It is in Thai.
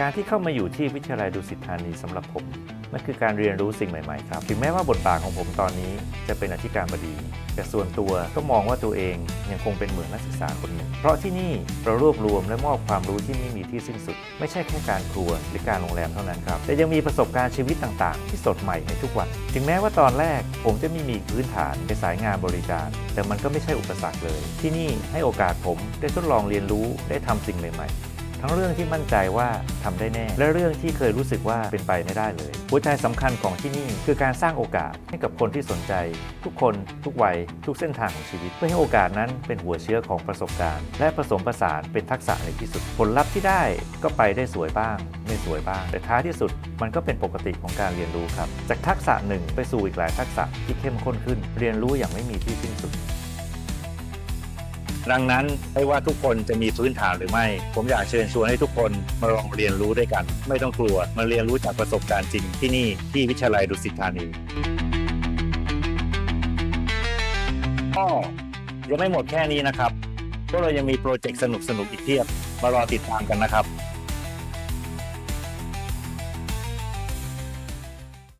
การที่เข้ามาอยู่ที่วิทยาลัยดุสิตธานีสำหรับผมมันคือการเรียนรู้สิ่งใหม่ๆครับ ถึงแม้ว่าบทบาทของผมตอนนี้จะเป็นอธิการบดี แต่ส่วนตัวก็มองว่าตัวเองยังคงเป็นเหมือนนักศึกษาคนหนึ่ง เพราะที่นี่เรารวบรวมและมอบความรู้ที่ไม่มีที่สิ้นสุด ไม่ใช่แค่การครัวหรือการโรงแรมเท่านั้นครับ แต่ยังมีประสบการณ์ชีวิตต่างๆ ที่สดใหม่ในทุกวัน ถึงแม้ว่าตอนแรกผมจะไม่มีพื้นฐานในสายงานบริการ แต่มันก็ไม่ใช่อุปสรรคเลย ที่นี่ให้โอกาสผมได้ทดลองเรียนรู้ได้ทำสิ่งใหม่ ๆ ทั้งเรื่องที่มั่นใจว่าทำได้แน่ และเรื่องที่เคยรู้สึกว่าเป็นไปไม่ได้เลย หัวใจสำคัญของที่นี่คือการสร้างโอกาสให้กับคนที่สนใจ ทุกคนทุกวัย ทุกเส้นทางของชีวิต เพื่อให้โอกาสนั้นเป็นหัวเชื้อของประสบการณ์ และผสมผสานเป็นทักษะในที่สุด ผลลัพธ์ที่ได้ก็ไปได้สวยบ้าง ไม่สวยบ้าง แต่ท้ายที่สุด มันก็เป็นปกติของการเรียนรู้ครับ จากทักษะหนึ่งไปสู่อีกหลายทักษะที่เข้มข้นขึ้น เรียนรู้อย่างไม่มีที่สิ้นสุด ดังนั้นไม่ว่าทุกคนจะมีพื้นฐานหรือไม่ ผมอยากเชิญชวนให้ทุกคนมาลองเรียนรู้ด้วยกัน ไม่ต้องกลัวมาเรียนรู้จากประสบการณ์จริงที่นี่ที่วิทยาลัยดุสิตธานีก็ยังไม่หมดแค่นี้นะครับพวกเรายังมีโปรเจกต์สนุกๆอีกเพียบมารอติดตามกันนะครับ